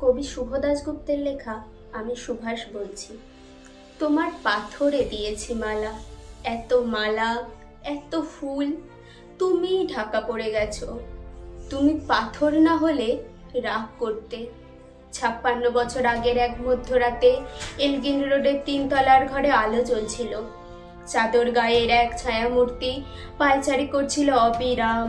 কবি শুভ দাশগুপ্তের লেখা আমি সুভাষ বলছি। তোমার পাথরে দিয়েছি মালা, এত মালা, এত ফুল তুমি ঢাকা পড়ে গেছো। তুমি পাথর না হলে রাগ করতে। ছাপ্পান্ন বছর আগের এক মধ্যরাতে এলগিন রোডের তিনতলার ঘরে আলো জ্বলছিল। চাদর গায়ের এক ছায়ামূর্তি পায়চারি করছিল অবিরাম।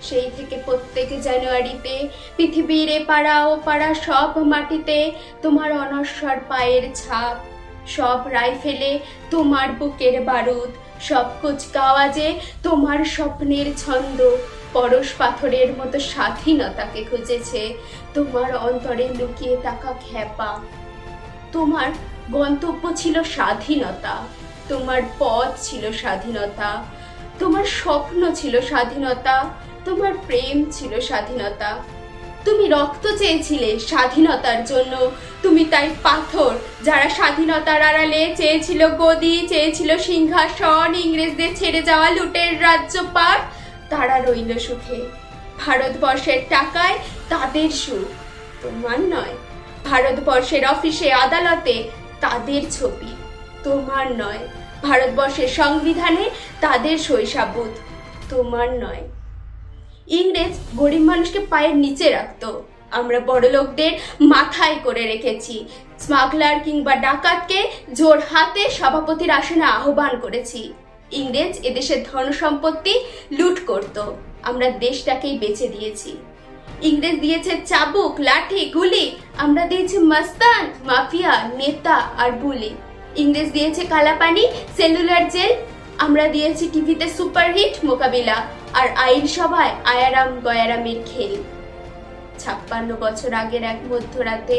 সেই থেকে প্রত্যেক জানুয়ারিতে পৃথিবীর এ পাড়া ও পাড়া সব মাটিতে তোমার অনশ্বর পায়ের ছাপ, সব রাইফেলে তোমার বুকের বারুদ, সব কুচকাওয়াজে তোমার স্বপ্নের ছন্দ, পরশ পাথরের মতো স্বাধীনতাকে খুঁজেছে, তোমার অন্তরে লুকিয়ে থাকা খ্যাপা, তোমার গন্তব্য ছিল স্বাধীনতা, তোমার পথ ছিল স্বাধীনতা, তোমার স্বপ্ন ছিল স্বাধীনতা তোমার প্রেম ছিল স্বাধীনতা। তুমি রক্ত চেয়েছিলে স্বাধীনতার জন্য। তুমি তাই পাথর যারা স্বাধীনতার আড়ালে চেয়েছিল গদি, চেয়েছিল সিংহাসন, ইংরেজদের ছেড়ে যাওয়া লুটের রাজ্যপাট, তারা রইল সুখে। ভারতবর্ষের টাকায় তাদের সুখ তোমার নয়। ভারতবর্ষের অফিসে আদালতে তাদের ছবি তোমার নয়। ভারতবর্ষের সংবিধানে তাদের শৈশাবোধ তোমার নয়। ইংরেজ গরিব মানুষকে পায়ের নিচে রাখতো। আমরা বড় লোকদের মাথায় করে রেখেছি। স্মাগলার কিংবা ডাকাতকে জোর হাতে সভাপতির আসনে আহ্বান করেছি। ইংরেজ এদেশের ধন সম্পত্তি লুট করত। আমরা দেশটাকেই বেচে দিয়েছি। ইংরেজ দিয়েছে চাবুক, লাঠি, গুলি। আমরা দিয়েছি মাস্তান, মাফিয়া, নেতা আর বুলি। ইংরেজ দিয়েছে কালাপানি, সেলুলার জেল আমরা দিয়েছি টিভিতে সুপারহিট মোকাবিলা আর আইনসভায় আয়ারাম গয়ারামের খেল। ছাপ্পান্ন বছর আগের এক মধ্যরাতে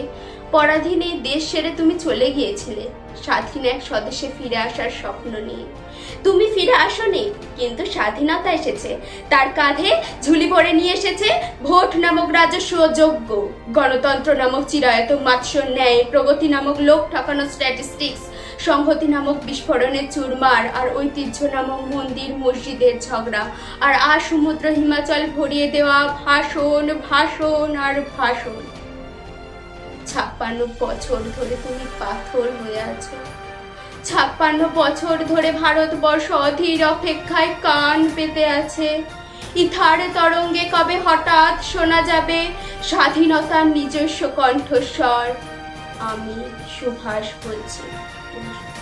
পরাধীন এই দেশ সেরে তুমি চলে গিয়েছিলে। স্বাধীন এক স্বদেশে ফিরে আসার স্বপ্ন নিয়ে। তুমি ফিরে আসনি, কিন্তু স্বাধীনতা এসেছে। তার কাঁধে ঝুলি ভরে নিয়ে এসেছে ভোট নামক রাজস্ব যোগ্য গণতন্ত্র নামক চিরায়ত, মাৎস্য ন্যায়, প্রগতি নামক লোক ঠকানো স্ট্যাটিস্টিক্স সংহতি নামক বিস্ফোরণের চুরমার আর ঐতিহ্য নামক মন্দির, মসজিদের ঝগড়া। আর আর সমুদ্র হিমাচল ভরিয়ে দেওয়া ভাষণ ভাষণ আর ভাষণ। ছাপ্পান্ন বছর ধরে তুমি পাথর হয়ে আছো। ছাপ্পান্ন বছর ধরে ভারতবর্ষ অধীর অপেক্ষায় কান পেতে আছে। ইথার তরঙ্গে কবে হঠাৎ শোনা যাবে স্বাধীনতার নিজস্ব কণ্ঠস্বর? আমি সুভাষ বলছি। 네.